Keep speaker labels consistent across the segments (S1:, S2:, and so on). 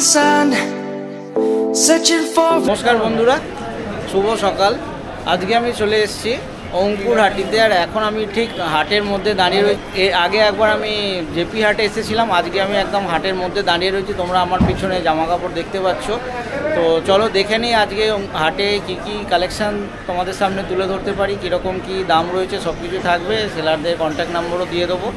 S1: sun, searching for.
S2: নমস্কার বন্ধুরা শুভ সকাল। আজকে আমি চলে এসেছি অঙ্কুর হাটিতে আর এখন আমি ঠিক হাটের মধ্যে দাঁড়িয়ে রয়েছি এর আগে একবার আমি জেপি হাটে এসেছিলাম আজকে আমি একদম হাটের মধ্যে দাঁড়িয়ে রয়েছি তোমরা আমার পিছনে জামা কাপড় দেখতে পাচ্ছ। তো চলো দেখে নিই আজকে হাটে কি কি কালেকশান তোমাদের সামনে তুলে ধরতে পারি কীরকম কি দাম রয়েছে সব কিছু থাকবে সেলারদের কন্ট্যাক্ট নাম্বারও দিয়ে দেবো।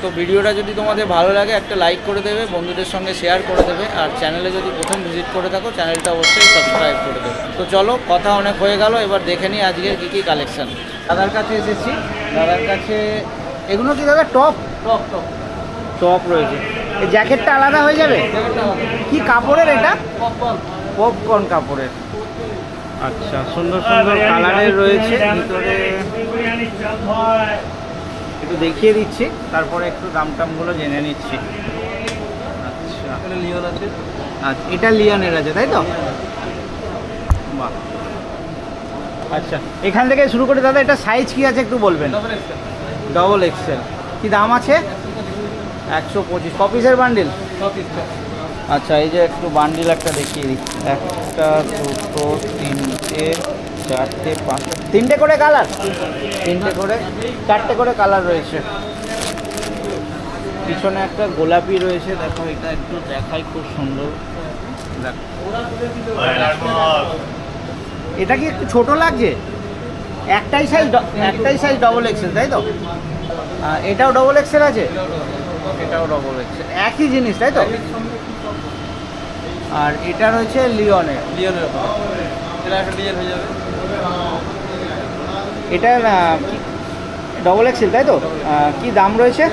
S2: তো ভিডিওটা যদি তোমাদের ভালো লাগে একটা লাইক করে দেবে বন্ধুদের সঙ্গে শেয়ার করে দেবে আর চ্যানেলে যদি প্রথম ভিজিট করে থাকো চ্যানেলটা অবশ্যই সাবস্ক্রাইব করে দেবে। তো চলো কথা অনেক হয়ে গেল এবার দেখে নিই আজকের কী কী কালেকশন দাদার কাছে এসেছি। দাদার কাছে এগুলো কি দাদা টপ টপ টপ টপ রয়েছে। এই জ্যাকেটটা আলাদা হয়ে যাবে? কি কাপড়ের এটা? পপকর্ন কাপড়ের। আচ্ছা সুন্দর সুন্দর কালারের রয়েছে। ভিতরে একটু দেখিয়ে দিচ্ছি তারপরে একটু দাম টামগুলো জেনে নিচ্ছি। আচ্ছা। আচ্ছা এটা লিওনের আছে তাই তো? বাহ। আচ্ছা এখান থেকে শুরু করে দাদা এটা সাইজ কি আছে একটু বলবেন? ডবল এক্সেল কি দাম আছে? একশো পঁচিশ। কপিসের বান্ডিল আচ্ছা এই যে একটু বান্ডিল একটা দেখিয়ে দিই একটা দুটো তিনটে চারটে পাঁচটা তিনটে করে কালার? তিনটে করে চারটে করে কালার রয়েছে। পিছনে একটা গোলাপি রয়েছে দেখো এটা একটু দেখাই খুব সুন্দর। দেখো। এটা কি একটু ছোট লাগছে? একটাই সাইজ একটাই সাইজ ডবল এক্সেল তাই তো? এটাও ডবল এক্সেল আছে? এটাও ডবল এক্সেল একই জিনিস তাই তো? আর এটা রয়েছে লিওনের
S3: লিওনের ডিজাইন হয়ে যাবে।
S2: এটা ডবল এক্সেল তাই তো? কি দাম রয়েছে?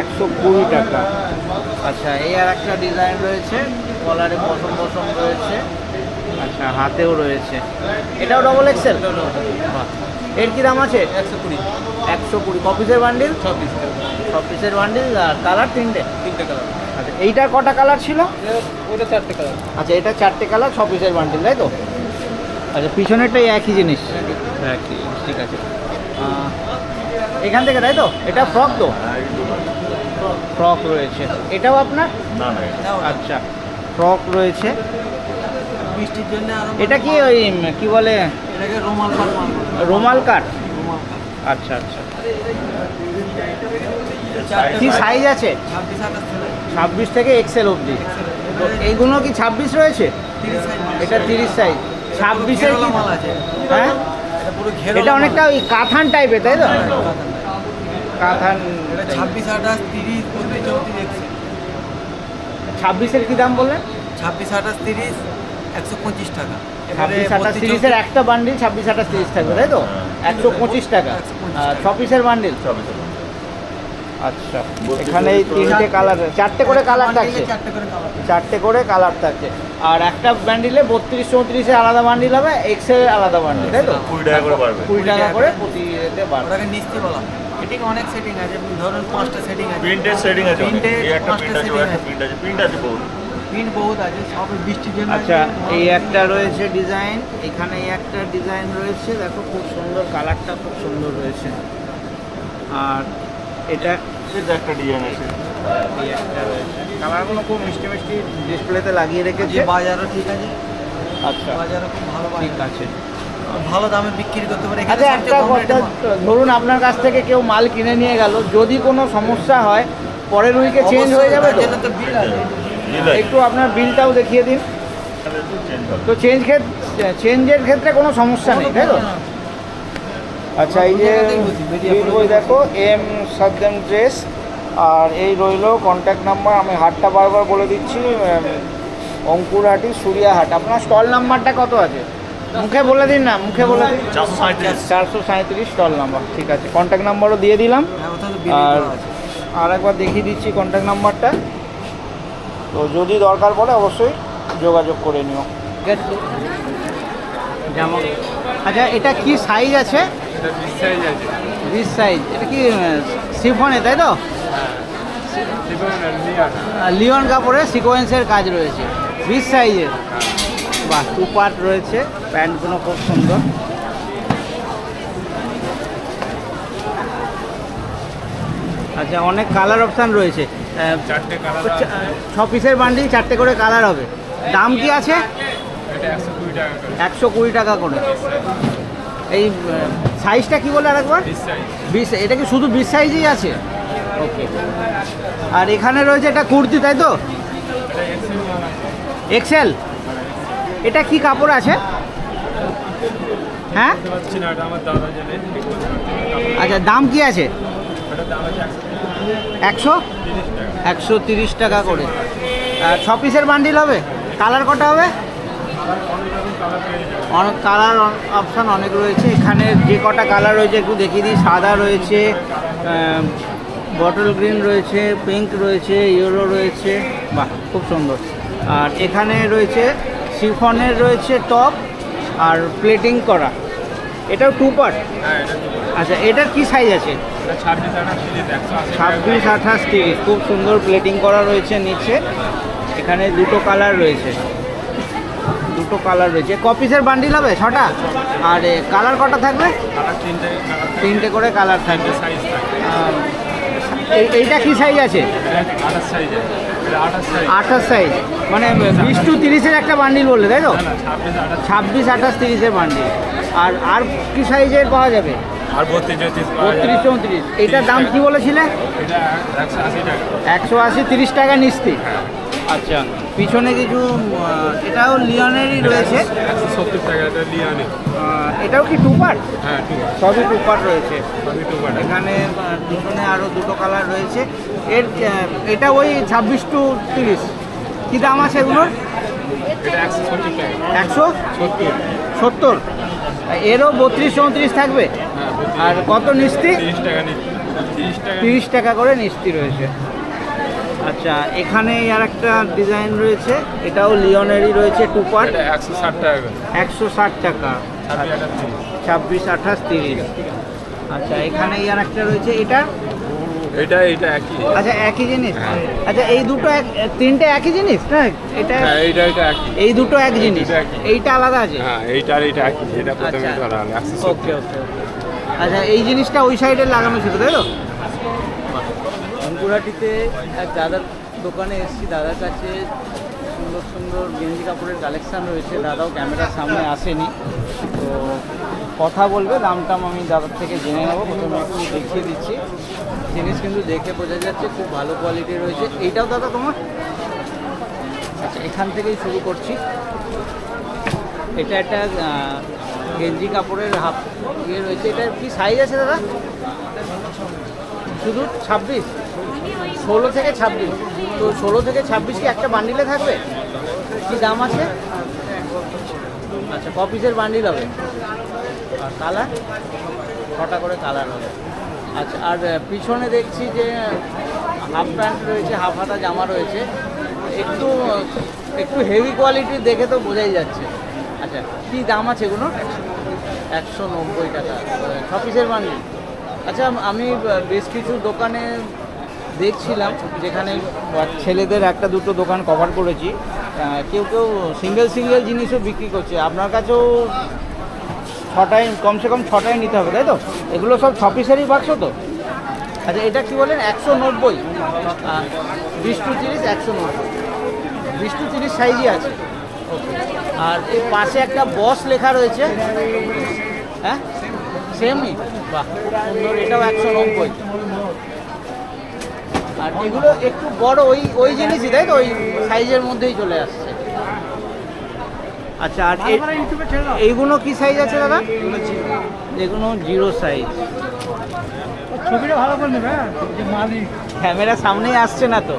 S3: একশো কুড়ি টাকা।
S2: আচ্ছা এই আর একটা ডিজাইন রয়েছে কলারে পশম পশম রয়েছে আচ্ছা হাতেও রয়েছে। এটাও ডবল এক্সেল এর কি দাম আছে?
S3: একশো কুড়ি।
S2: একশো কুড়ি। কপিসের বান্ডিল
S3: সব পিস
S2: ছ পিসের বান্ডিল আর কালার তিনটে?
S3: তিনটে কালার
S2: আচ্ছা এইটার কটা কালার ছিল?
S3: ওটা চারটে কালার
S2: আচ্ছা এটা চারটে কালার ছ পিসের বান্ডিল তাই তো? আচ্ছা পিছনেরটাই একই জিনিস। ঠিক আছে। এখান থেকে তাই তো? এটা ফ্রক তো? ফ্রক রয়েছে। এটাও আপনার? আচ্ছা ফ্রক রয়েছে।
S3: বৃষ্টির জন্য
S2: এটা কি ওই কি বলে?
S3: এটাকে রুমাল
S2: কাট আচ্ছা আচ্ছা। কি সাইজ আছে?
S3: ছাব্বিশ
S2: থেকে। এক্সেল অবধি। এইগুলো কি ছাব্বিশ রয়েছে? এটা তিরিশ সাইজ ছাব্বিশের কি
S3: মাল আছে।
S2: হ্যাঁ?
S3: এটা
S2: অনেকটা ওই কাথান টাইপের তাই তো? কাথান
S3: ছাব্বিশ আঠাশ তিরিশ বত্রিশ চৌত্রিশ একশো।
S2: ছাব্বিশের কি দাম বললেন?
S3: ছাব্বিশ আঠাশ তিরিশ একশো পঁচিশ টাকা।
S2: ছাব্বিশ আঠাশ তিরিশের একটা বান্ডিল ছাব্বিশ আঠাশ তিরিশ থাকবে তাই তো? একশো পঁচিশ টাকা। আর ছ পিসের বান্ডিল আচ্ছা এখানে তিনটে কালার চারটে করে কালার থাকছে।
S3: চারটে করে কালার
S2: চারটে করে কালার থাকছে। আর একটা বান্ডিলে বত্রিশ চৌত্রিশে আলাদা বান্ডিল হবে এক্সেল আলাদা বান্ডিল তাই তো?
S4: কুড়ি টাকা করে বাড়বে।
S2: কুড়ি টাকা করে প্রতি এতে বাড়বে।
S3: ওটাকে নিস্তি বলা সেটিং অনেক সেটিং আছে ধরুন পাঁচটা সেটিং আছে।
S4: প্রিন্টের সেটিং আছে একটা
S3: পাঁচটা
S4: প্রিন্ট আছে প্রিন্ট আছে। প্রিন্ট আছে। বহুত।
S3: প্রিন্ট বহুত আছে সব বৃষ্টির জন্য
S2: আচ্ছা এই একটা রয়েছে ডিজাইন এখানে এই একটা ডিজাইন রয়েছে। দেখো খুব সুন্দর কালারটা খুব সুন্দর রয়েছে। আর এটা
S4: এটা একটা ডিজাইন আছে।
S2: এই একটা রয়েছে কালারগুলো খুব মিষ্টি মিষ্টি ডিসপ্লেতে লাগিয়ে রেখেছে
S3: বাজারও ঠিক আছে।
S2: আচ্ছা।
S3: বাজারও খুব ভালো
S2: ঠিক আছে।
S3: ভালো দামে বিক্রি করতে পারে।
S2: আচ্ছা একটা কথা ধরুন আপনার কাছ থেকে কেউ মাল কিনে নিয়ে গেল যদি কোনো সমস্যা হয় পরের উইকে চেঞ্জ হয়ে যাবে তো?
S3: বিল আছে।
S2: একটু আপনার বিলটাও দেখিয়ে দিন। তো চেঞ্জ চেঞ্জের ক্ষেত্রে কোনো সমস্যা নেই তাই তো? আচ্ছা এই যে দেখো এম সাদ্দাম ড্রেস আর এই রইল কন্ট্যাক্ট নাম্বার আমি হাটটা বারবার বলে দিচ্ছি অঙ্কুরহাটি সুরিয়াহাট। আপনার স্টল নাম্বারটা কত আছে? মুখে বলে দিন না মুখে বলে দিন।
S4: চারশো সাঁত্রিশ
S2: স্টল নাম্বার ঠিক আছে। কন্ট্যাক্ট নাম্বারও দিয়ে দিলাম।
S3: হ্যাঁ
S2: আর আর একবার দেখিয়ে দিচ্ছি কন্ট্যাক্ট নাম্বারটা তো যদি দরকার পড়ে অবশ্যই যোগাযোগ করে নিও। যেমন আচ্ছা এটা কি সাইজ আছে?
S3: এটা সাইজ আছে।
S2: বিশ সাইজ এটা কি সিফনে তাই তো? লিওন কাপড়ে সিকোয়েন্সের কাজ রয়েছে। বিশ সাইজের বাহ টু পার্ট রয়েছে। প্যান্টগুলো খুব সুন্দর। আচ্ছা অনেক কালার অপশান রয়েছে। ছ পিসের বান্ডিল চারটে করে কালার হবে। দাম কি আছে?
S5: একশো কুড়ি টাকা করে।
S2: এই সাইজটা কি বলে আরেকবার?
S5: বিশ
S2: এটা কি শুধু বিশ সাইজেই আছে? ওকে আর এখানে রয়েছে এটা কুর্তি, তাই তো?
S5: এক্সেল
S2: এটা কি কাপড় আছে? হ্যাঁ। আচ্ছা দাম কি আছে?
S5: একশো?
S2: একশো
S5: তিরিশ টাকা
S2: করে। ছ পিসের বান্ডিল হবে? কালার কটা হবে?
S5: অনেক কালার,
S2: অপশান অনেক রয়েছে। এখানে যে কটা কালার রয়েছে একটু দেখিয়ে দিই। সাদা রয়েছে বটল গ্রিন রয়েছে পিঙ্ক রয়েছে ইয়েলো রয়েছে। বাহ খুব সুন্দর। আর এখানে রয়েছে সিফনের রয়েছে টপ আর প্লেটিং করা। এটাও টু পার্ট
S5: হ্যাঁ এটা দুটো
S2: আচ্ছা এটার কি সাইজ আছে?
S5: ছাব্বিশ আঠাশ তিরিশ
S2: খুব সুন্দর প্লেটিং করা রয়েছে নিচে। এখানে দুটো কালার রয়েছে। দুটো কালার রয়েছে। কপিসের বান্ডিল হবে? ছটা? আর কালার কটা থাকবে?
S5: তিনটে
S2: করে কালার থাকবে। এইটা কি সাইজ আছে?
S5: আঠাশ সাইজ
S2: মানে বিশ টু তিরিশের একটা বান্ডিল বললে তাই তো?
S5: ছাব্বিশ আঠাশ
S2: তিরিশের বান্ডিল আর আর কি সাইজের পাওয়া যাবে?
S5: আর বত্রিশ চৌত্রিশ
S2: এইটার দাম কি বলেছিলে?
S5: একশো আশি
S2: একশো আশি তিরিশ টাকা নিস্তি আচ্ছা। পিছনে কিছু এটাও লিওনেরই রয়েছে।
S5: একশো সত্তর টাকা এটা
S2: আহ, এটাও কি টু পার্ট
S5: হ্যাঁ
S2: সবই টু পার্ট রয়েছে।
S5: সবই টু পার্ট
S2: এখানে পিছনে আরও দুটো কালার রয়েছে। এর এটা ওই ছাব্বিশ টু তিরিশ। কী দাম আছে এগুলোর?
S5: একশো সত্তর
S2: এরও বত্রিশ চৌত্রিশ থাকবে?
S5: হ্যাঁ
S2: আর কত নিস্তি
S5: তিরিশ টাকা
S2: করে নিস্তি রয়েছে। আচ্ছা এখানে আর একটা ডিজাইন রয়েছে এটাও লিওনেরই রয়েছে টু পার্ট
S5: একশো ষাট টাকা
S2: একশো ষাট টাকা।
S5: ছাব্বিশ আঠাশ তিরিশ।
S2: আচ্ছা এখানে আর একটা রয়েছে এটা?
S5: এটা এটা একই।
S2: আচ্ছা একই জিনিস?
S5: হ্যাঁ।
S2: আচ্ছা এই দুটো এক তিনটে একই জিনিস? না এটা
S5: হ্যাঁ এইটা এটা একই।
S2: এই দুটো এক জিনিস? এইটা আলাদা আছে?
S5: হ্যাঁ এইটা আর এইটা একই এটা প্রথমে
S2: আচ্ছা।
S5: ধরা হলো
S2: ওকে ওকে আচ্ছা এই জিনিসটা ওই সাইডে লাগানো ছিল তাই তো? অঙ্কুরাটিতে এক দাদার দোকানে এসেছি। দাদার কাছে সুন্দর সুন্দর গেঞ্জি কাপড়ের কালেকশান রয়েছে। দাদাও ক্যামেরার সামনে আসেনি। তো কথা বলবে দাম টাম আমি দাদার থেকে জেনে নেব। প্রথমে একটু দেখিয়ে দিচ্ছি। জিনিস কিন্তু দেখে বোঝা যাচ্ছে খুব ভালো কোয়ালিটি রয়েছে। এইটাও দাদা তোমার? আচ্ছা এখান থেকেই শুরু করছি। এটা একটা গেঞ্জি কাপড়ের হাফ ইয়ে রয়েছে। এটা কি সাইজ আছে দাদা? শুধু ছাব্বিশ? ষোলো থেকে ছাব্বিশ। তো ষোলো থেকে ছাব্বিশ কি একটা বান্ডিলে থাকবে? কি দাম আছে? আচ্ছা ক পিসের বান্ডিল হবে? আর কালার ছটা করে কালার হবে। আচ্ছা আর পিছনে দেখছি যে হাফ প্যান্ট রয়েছে হাফ হাতা জামা রয়েছে। একটু একটু হেভি কোয়ালিটির দেখে তো বোঝাই যাচ্ছে। আচ্ছা কী দাম আছে এগুলো? একশো নব্বই টাকা। ছ পিসের বান্ডিল আচ্ছা আমি বেশ কিছু দোকানে দেখছিলাম যেখানে ছেলেদের একটা দুটো দোকান কভার করেছি। কেউ কেউ সিঙ্গেল সিঙ্গেল জিনিসও বিক্রি করছে। আপনার কাছেও ছটায়, কমসে কম ছটায় নিতে হবে, তাই তো? এগুলো সব ছ পিসেরই বাক্স তো? আচ্ছা এটা কি বলেন? একশো নব্বই। বিশ টু তিরিশ, একশো নব্বই। বিশ টু তিরিশ সাইজই আছে। আর এর পাশে একটা বস লেখা রয়েছে। হ্যাঁ? সেমই বাহ, সুন্দর। এটাও একশো নব্বই। আর এগুলো একটু বড় ওই ওই জিনিসই তাই তো? ওই সাইজের মধ্যেই চলে আসছে। আচ্ছা আর এইগুলো কি সাইজ আছে দাদা? এগুলো জিরো সাইজ
S3: ছবিটা ভালো করে নেবে হ্যাঁ?
S2: ক্যামেরা সামনেই আসছে না তো?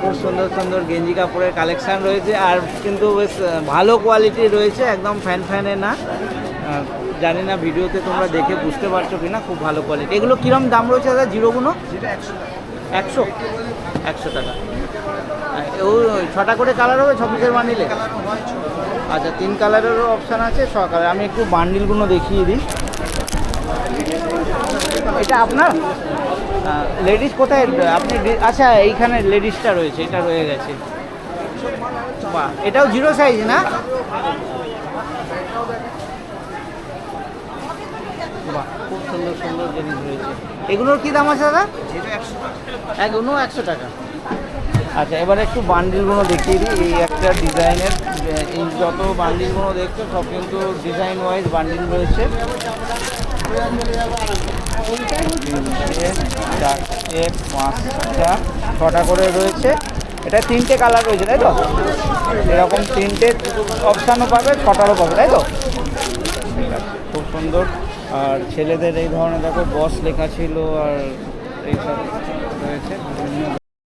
S2: খুব সুন্দর সুন্দর গেঞ্জি কাপড়ের কালেকশন রয়েছে আর কিন্তু বেশ ভালো কোয়ালিটি রয়েছে একদম ফ্যান ফ্যানে না। জানি না, ভিডিওতে তোমরা দেখে বুঝতে পারছ কি না খুব ভালো কোয়ালিটি এগুলো কিরম দাম রয়েছে দাদা জিরোগুলো একশো। একশো টাকা। ও, ছটা করে কালার হবে, ছ পিসের বান্ডিলে আচ্ছা তিন কালারেরও অপশান আছে, ছ কালার আমি একটু বান্ডিলগুলো দেখিয়ে দিই। এটা আপনার? লেডিস কোথায়? আপনি আচ্ছা এইখানে লেডিসটা রয়েছে, এটা রয়ে গেছে। বাহ, এটাও জিরো সাইজ না? বাহ, খুব সুন্দর সুন্দর জিনিস রয়েছে। এগুলোর কি দাম আছে দাদা? এগুলো একশো টাকা। আচ্ছা এবার একটু বান্ডিলগুলো দেখিয়ে দিই। এই একটা ডিজাইনের যত বান্ডিলগুলো দেখছ, সব কিন্তু ডিজাইন ওয়াইজ বান্ডিল রয়েছে। চারটে পাঁচটা ছটা করে রয়েছে। এটা তিনটে কালার রয়েছে, তাই তো? এরকম তিনটে অপশানও পাবে, ছটারও পাবে, তাই তো? খুব সুন্দর। আর ছেলেদের এই ধরনের দেখো বস লেখা ছিল আর এইসব রয়েছে। বিভিন্ন